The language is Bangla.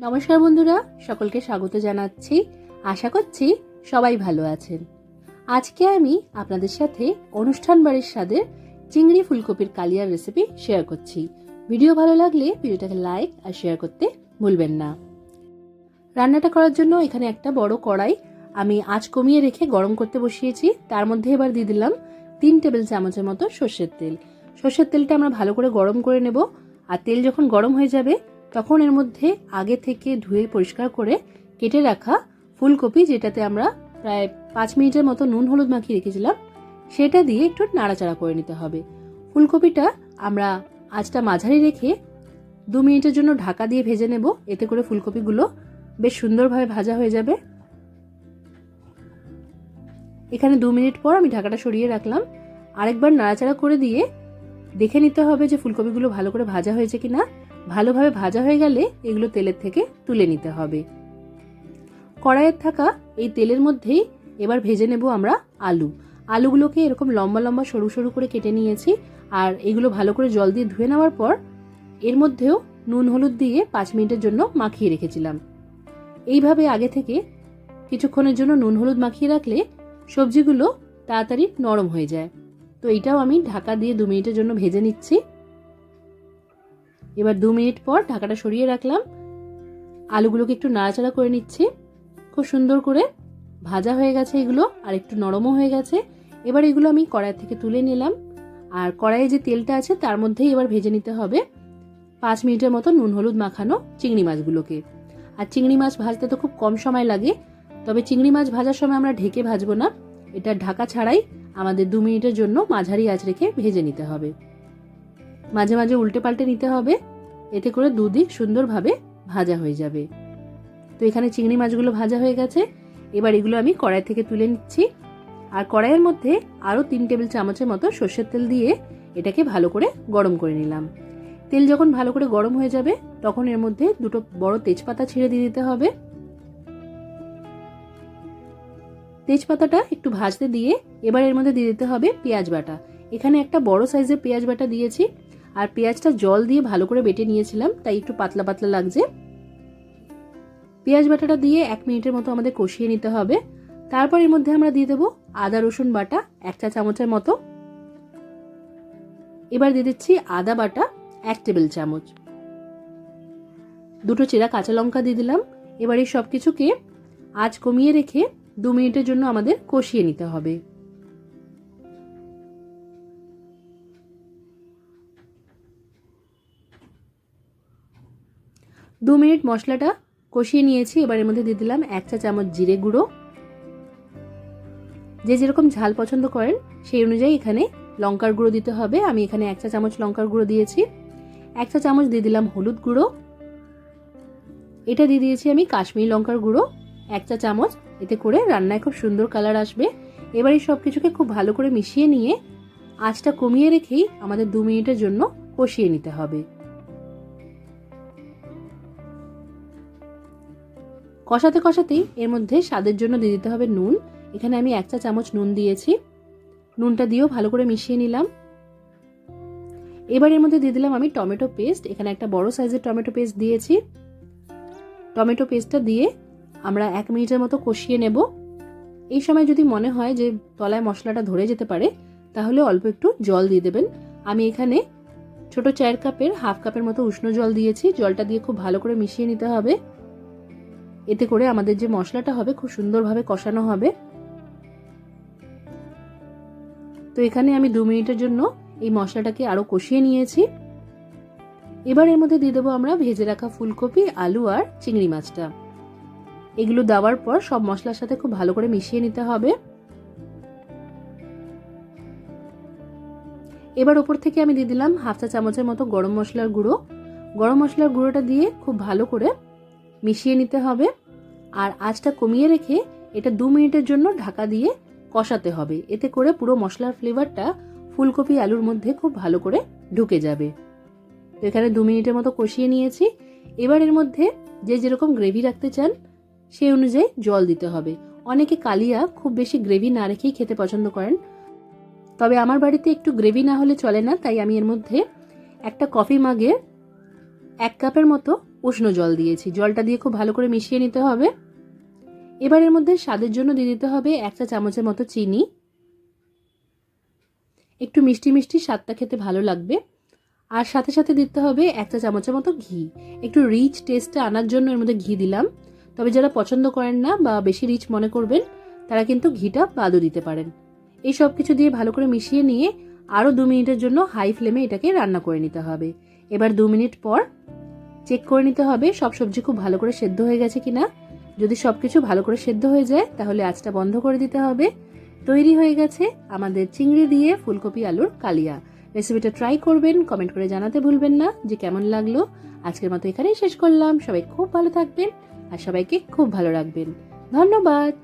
নমস্কার বন্ধুরা, সকলকে স্বাগত জানাচ্ছি। আশা করছি সবাই ভালো আছেন। আজকে আমি আপনাদের সাথে অনুষ্ঠান বাড়ির স্বাদের চিংড়ি ফুলকপির কালিয়ার রেসিপি শেয়ার করছি। ভিডিও ভালো লাগলে ভিডিওটাকে লাইক আর শেয়ার করতে ভুলবেন না। রান্নাটা করার জন্য এখানে একটা বড় কড়াই আমি আঁচ কমিয়ে রেখে গরম করতে বসিয়েছি। তার মধ্যে এবার দিয়ে দিলাম তিন টেবিল চামচের মতো সর্ষের তেল। সর্ষের তেলটা আমরা ভালো করে গরম করে নেব। আর তেল যখন গরম হয়ে যাবে তখন এর মধ্যে আগে থেকে ধুয়ে পরিষ্কার করে কেটে রাখা ফুলকপি, যেটাতে আমরা প্রায় পাঁচ মিনিটের মতো নুন হলুদ মাখিয়ে রেখেছিলাম, সেটা দিয়ে একটু নাড়াচাড়া করে নিতে হবে। ফুলকপিটা আমরা আঁচটা মাঝারি রেখে দু মিনিটের জন্য ঢাকা দিয়ে ভেজে নেব। এতে করে ফুলকপিগুলো বেশ সুন্দরভাবে ভাজা হয়ে যাবে। এখানে দু মিনিট পর আমি ঢাকাটা সরিয়ে রাখলাম। আরেকবার নাড়াচাড়া করে দিয়ে দেখে নিতে হবে যে ফুলকপিগুলো ভালো করে ভাজা হয়েছে কিনা। ভালোভাবে ভাজা হয়ে গেলে এগুলো তেলের থেকে তুলে নিতে হবে। কড়াইয়ের থাকা এই তেলের মধ্যেই এবার ভেজে নেব আমরা আলু। আলুগুলোকে এরকম লম্বা লম্বা সরু সরু করে কেটে নিয়েছি আর এগুলো ভালো করে জল দিয়ে ধুয়ে নেওয়ার পর এর মধ্যেও নুন হলুদ দিয়ে পাঁচ মিনিটের জন্য মাখিয়ে রেখেছিলাম। এইভাবে আগে থেকে কিছুক্ষণের জন্য নুন হলুদ মাখিয়ে রাখলে সবজিগুলো তাড়াতাড়ি নরম হয়ে যায়। তো এটাও আমি ঢাকা দিয়ে দু মিনিটের জন্য ভেজে নিচ্ছি। এবার দু মিনিট পর ঢাকাটা সরিয়ে রাখলাম। আলুগুলোকে একটু নাড়াচাড়া করে নিচ্ছি। খুব সুন্দর করে ভাজা হয়ে গেছে এগুলো, আর একটু নরমও হয়ে গেছে। এবার এগুলো আমি কড়াই থেকে তুলে নিলাম। আর কড়াইয়ে যে তেলটা আছে, তার মধ্যেই এবার ভেজে নিতে হবে। পাঁচ মিনিটের মতো নুন, হলুদ মাখানো চিংড়ি মাছগুলোকে। আর চিংড়ি মাছ ভাজতে তো খুব কম সময় লাগে, তবে চিংড়ি মাছ ভাজার সময় আমরা ঢেকে ভাজবো না। এটা ঢাকা ছাড়াই আমাদের দু মিনিটের জন্য মাঝারি আঁচ রেখে ভেজে নিতে হবে। মাঝে মাঝে উল্টে পাল্টে নিতে হবে। এতে করে দুদিক সুন্দরভাবে ভাজা হয়ে যাবে। তো এখানে চিংড়ি মাছগুলো ভাজা হয়ে গেছে। এবার এগুলো আমি কড়াই থেকে তুলে নিচ্ছি। আর কড়াইয়ের মধ্যে আরও তিন টেবিল চামচের মতো সর্ষের তেল দিয়ে এটাকে ভালো করে গরম করে নিলাম। তেল যখন ভালো করে গরম হয়ে যাবে, তখন এর মধ্যে দুটো বড় তেজপাতা ছিঁড়ে দিয়ে দিতে হবে। তেজপাতাটা একটু ভাজতে দিয়ে এবার এর মধ্যে দিয়ে দিতে হবে পেঁয়াজ বাটা। এখানে একটা বড় সাইজের পেঁয়াজ বাটা দিয়েছি। আর পেঁয়াজটা জল দিয়ে ভালো করে বেটে নিয়েছিলাম, তাই একটু পাতলা পাতলা লাগছে। পেঁয়াজ বাটাটা দিয়ে এক মিনিটের মতো আমাদের কষিয়ে নিতে হবে। তারপর এর মধ্যে আমরা দিয়ে দেবো আদা, রসুন বাটা, এক চা চামচের মতো। এবার দিয়ে দিচ্ছি আদা বাটা, এক টেবিল চামচ। দুটো চেরা কাঁচা লঙ্কা দিয়ে দিলাম। এবার এই সব কিছুকে আজ কমিয়ে রেখে দু মিনিটের জন্য আমাদের কষিয়ে নিতে হবে। দু মিনিট মশলাটা কষিয়ে নিয়েছি, এবার এর মধ্যে দিয়ে দিলাম এক চা চামচ জিরে গুঁড়ো। যে যেরকম ঝাল পছন্দ করেন, সেই অনুযায়ী এখানে লঙ্কার গুঁড়ো দিতে হবে। আমি এখানে এক চা চামচ লঙ্কার গুঁড়ো দিয়েছি। এক চা চামচ দিয়ে দিলাম হলুদ গুঁড়ো। এটা দিয়ে দিয়েছি আমি কাশ্মীরি লঙ্কার গুঁড়ো। এক চা চামচ, এতে করে রান্নায় খুব সুন্দর কালার আসবে। এবার সব কিছুকে খুব ভালো করে মিশিয়ে নিয়ে আঁচটা কমিয়ে রেখেই আমাদের দু মিনিটের জন্য কষিয়ে নিতে হবে। কষাতে কষাতেই এর মধ্যে স্বাদের জন্য দিয়ে দিতে হবে নুন। এখানে আমি এক চা চামচ নুন দিয়েছি। নুনটা দিয়েও ভালো করে মিশিয়ে নিলাম। এবার এর মধ্যে দিয়ে দিলাম আমি টমেটো পেস্ট। এখানে একটা বড় সাইজের টমেটো পেস্ট দিয়েছি। টমেটো পেস্টটা দিয়ে আমরা এক মিনিটের মতো কষিয়ে নেব। এই সময় যদি মনে হয় যে তলায় মশলাটা ধরে যেতে পারে, তাহলে অল্প একটু জল দিয়ে দেবেন। আমি এখানে ছোট চায়ের কাপের হাফ কাপের মতো উষ্ণ জল দিয়েছি। জলটা দিয়ে খুব ভালো করে মিশিয়ে নিতে হবে। এতে করে আমাদের যে মশলাটা হবে খুব সুন্দরভাবে কষানো হবে। তো এখানে আমি দু মিনিটের জন্য এই মশলাটাকে আরও কষিয়ে নিয়েছি। এবার এর মধ্যে দিয়ে দেবো আমরা ভেজে রাখা ফুলকপি, আলু আর চিংড়ি মাছটা। এগুলো দেওয়ার পর সব মশলার সাথে খুব ভালো করে মিশিয়ে নিতে হবে। এবার ওপর থেকে আমি দিয়ে দিলাম হাফ চা চামচের মতো গরম মশলার গুঁড়ো। গরম মশলার গুঁড়োটা দিয়ে খুব ভালো করে মিশিয়ে নিতে হবে। আর আঁচটা কমিয়ে রেখে এটা দু মিনিটের জন্য ঢাকা দিয়ে কষাতে হবে। এতে করে পুরো মশলার ফ্লেভারটা ফুলকপি আলুর মধ্যে খুব ভালো করে ঢুকে যাবে। তো এখানে দু মিনিটের মতো কষিয়ে নিয়েছি। এবার এর মধ্যে যে যেরকম গ্রেভি রাখতে চান, সেই অনুযায়ী জল দিতে হবে। অনেকে কালিয়া খুব বেশি গ্রেভি না রেখেই খেতে পছন্দ করেন। তবে আমার বাড়িতে একটু গ্রেভি না হলে চলে না, তাই আমি এর মধ্যে একটা কফি মাগে এক কাপের মতো উষ্ণ জল দিয়েছি। জলটা দিয়ে খুব ভালো করে মিশিয়ে নিতে হবে। এবার এর মধ্যে স্বাদের জন্য দিয়ে দিতে হবে এক চা চামচের মতো চিনি। একটু মিষ্টি মিষ্টি স্বাদটা খেতে ভালো লাগবে। আর সাথে সাথে দিতে হবে এক চা চামচের মতো ঘি। একটু রিচ টেস্টটা আনার জন্য এর মধ্যে ঘি দিলাম। তবে যারা পছন্দ করেন না বা বেশি রিচ মনে করবেন, তারা কিন্তু ঘিটা বাদও দিতে পারেন। এই সব কিছু দিয়ে ভালো করে মিশিয়ে নিয়ে আরও দু মিনিটের জন্য হাই ফ্লেমে এটাকে রান্না করে নিতে হবে। এবার দু মিনিট পর চেক করে নিতে হবে সব সবজি খুব ভালো করে সেদ্ধ হয়ে গেছে কিনা। যদি সব কিছু ভালো করে সেদ্ধ হয়ে যায়, তাহলে আজটা বন্ধ করে দিতে হবে। তৈরি হয়ে গেছে আমাদের চিংড়ি দিয়ে ফুলকপি আলুর কালিয়া। রেসিপিটা ট্রাই করবেন কমেন্ট করে জানাতে ভুলবেন না যে কেমন লাগল। আজকের মতো এখানেই শেষ করলাম। সবাই খুব ভালো থাকবেন আর সবাইকে খুব ভালো রাখবেন। ধন্যবাদ।